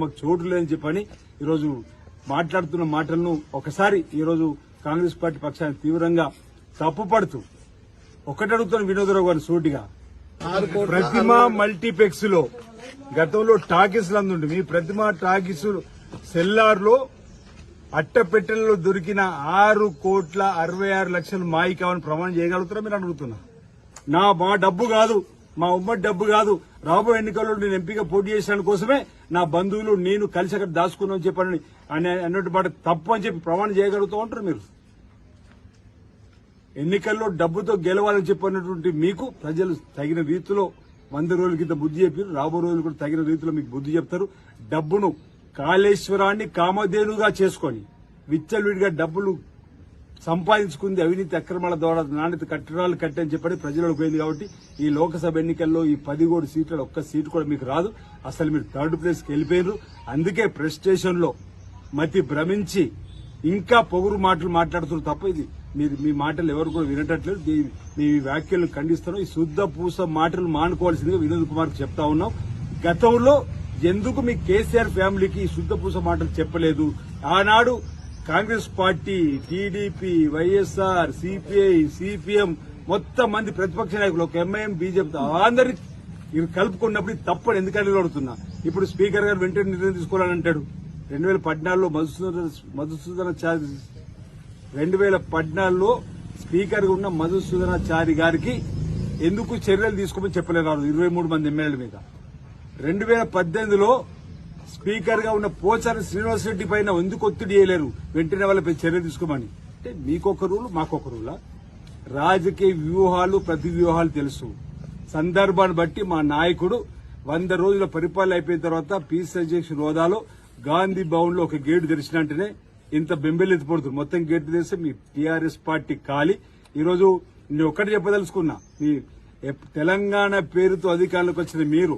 మాకు చోటు లేదని చెప్పని ఈరోజు మాట్లాడుతున్న మాటలను ఒకసారి ఈరోజు కాంగ్రెస్ పార్టీ పక్షాన్ని తీవ్రంగా తప్పుపడుతూ ఒకటి అడుగుతున్న వినోదరావు గారిని సూటిగా ప్రతిమ మల్టీప్లెక్స్లో గతంలో టాకీస్ అందుండి. మీ ప్రతిమ టాకీస్ సెల్లార్లో అట్టపెట్టెలలో దొరికిన ఆరు కోట్ల అరవై ఆరు లక్షలు మాయి కావని ప్రమాణం చేయగలుగుతారా మీరు అడుగుతున్నా? నా మా డబ్బు కాదు. మా ఉమ్మడి డబ్బు కాదు. రాబోయే ఎన్నికల్లో నేను ఎంపీగా పోటీ చేసిన కోసమే నా బంధువులు నేను కలిసి అక్కడ దాచుకున్నాను చెప్పని అనే అన్నట్టు మాట తప్పు అని చెప్పి ప్రమాణం చేయగలుగుతూ ఉంటారు మీరు. ఎన్నికల్లో డబ్బుతో గెలవాలని చెప్పినటువంటి మీకు ప్రజలు తగిన రీతిలో వంద రోజుల కింద బుద్ధి చెప్పారు. రాబో రోజులు కూడా తగిన రీతిలో మీకు బుద్ధి చెప్తారు. డబ్బును కాళేశ్వరాన్ని కామధేనుగా చేసుకొని విచ్చలవిడిగా డబ్బులు సంపాదించుకుంది అవినీతి అక్రమాల ద్వారా నాణ్యత కట్టడాలు కట్టని చెప్పని ప్రజలకు పోయింది కాబట్టి ఈ లోకసభ ఎన్నికల్లో ఈ పదిహేడు సీట్ల ఒక్క సీటు కూడా మీకు రాదు. అసలు మీరు థర్డ్ ప్లేస్కి వెళ్ళిపోయారు అందుకే ప్రెస్ స్టేషన్లో మతి భ్రమించి ఇంకా పొగురు మాటలు మాట్లాడుతున్నారు తప్ప ఇది మీరు మీ మాటలు ఎవరు కూడా వినటట్లేదు. మీ వ్యాఖ్యలను ఖండిస్తున్నాం. ఈ శుద్ధ పూస మాటలు మానుకోవాల్సిందిగా వినోద్ కుమార్ చెప్తా ఉన్నాం. గతంలో ఎందుకు మీ కేసీఆర్ ఫ్యామిలీకి ఈ శుద్ధ పూస మాటలు చెప్పలేదు? ఆనాడు Congress party TDP YSR CPI CPM మొత్తం మంది ప్రతిపక్ష నాయకులు ఒక ఎంఐఎం బీజేపీ అందరి ఇవి కలుపుకున్నప్పుడు తప్పని ఎందుకని అడుగుతున్నా. ఇప్పుడు స్పీకర్ గారు వెంటనే నిర్ణయం తీసుకోవాలని అంటాడు. రెండు వేల పద్నాలుగులో మధుసూదన మధుసూదన చారి రెండు వేల పద్నాలుగులో స్పీకర్గా ఉన్న మధుసూదనాచారి గారికి ఎందుకు చర్యలు తీసుకోమని చెప్పలేరు ఇరవై మూడు మంది ఎమ్మెల్యేల మీద. రెండు వేల పద్దెనిమిదిలో స్పీకర్గా ఉన్న శ్రీనివాస్ రెడ్డి పైన ఎందుకు ఒత్తిడి చేయలేరు? వెంటనే వాళ్ళపై చర్య తీసుకోమని. అంటే మీకొక రూలు మాకొక రూలా? రాజకీయ వ్యూహాలు ప్రతి వ్యూహాలు తెలుసు. సందర్భాన్ని బట్టి మా నాయకుడు వంద రోజుల పరిపాలన అయిపోయిన తర్వాత పీస్ అధ్యక్షుడు హోదాలో గాంధీ భవన్లో ఒక గేటు తెరిచినంటేనే ఇంత బెంబెలెత్తిపడుతుంది మొత్తం గేటు తెరిస్తే మీ టీఆర్ఎస్ పార్టీ ఖాళీ. ఈరోజు నేను ఒక్కటి చెప్పదలుచుకున్నా మీ తెలంగాణ పేరుతో అధికారంలోకి వచ్చిన మీరు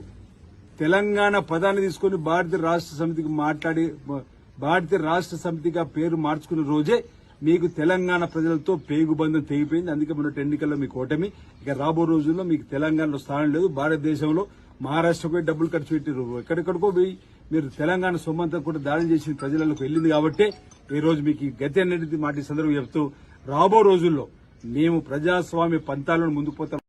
తెలంగాణ పదాన్ని తీసుకుని భారతీయ రాష్ట్ర సమితికి మాట్లాడి భారతీయ రాష్ట్ర సమితిగా పేరు మార్చుకున్న రోజే మీకు తెలంగాణ ప్రజలతో పేగుబంధం తెగిపోయింది. అందుకే మొన్నటి ఎన్నికల్లో మీకు ఓటమి. ఇక రాబో రోజుల్లో మీకు తెలంగాణలో స్థానం లేదు. భారతదేశంలో మహారాష్ట్రకు డబ్బులు ఖర్చు పెట్టారు ఎక్కడెక్కడికో పోయి మీరు తెలంగాణ సొమ్మంతా కూడా దాడి చేసిన ప్రజలకు వెళ్ళింది కాబట్టి ఈ రోజు మీకు గతి అనేది మాట సందర్భం చెప్తూ రాబో రోజుల్లో మేము ప్రజాస్వామ్య పంతాలను ముందుకు పోతాం.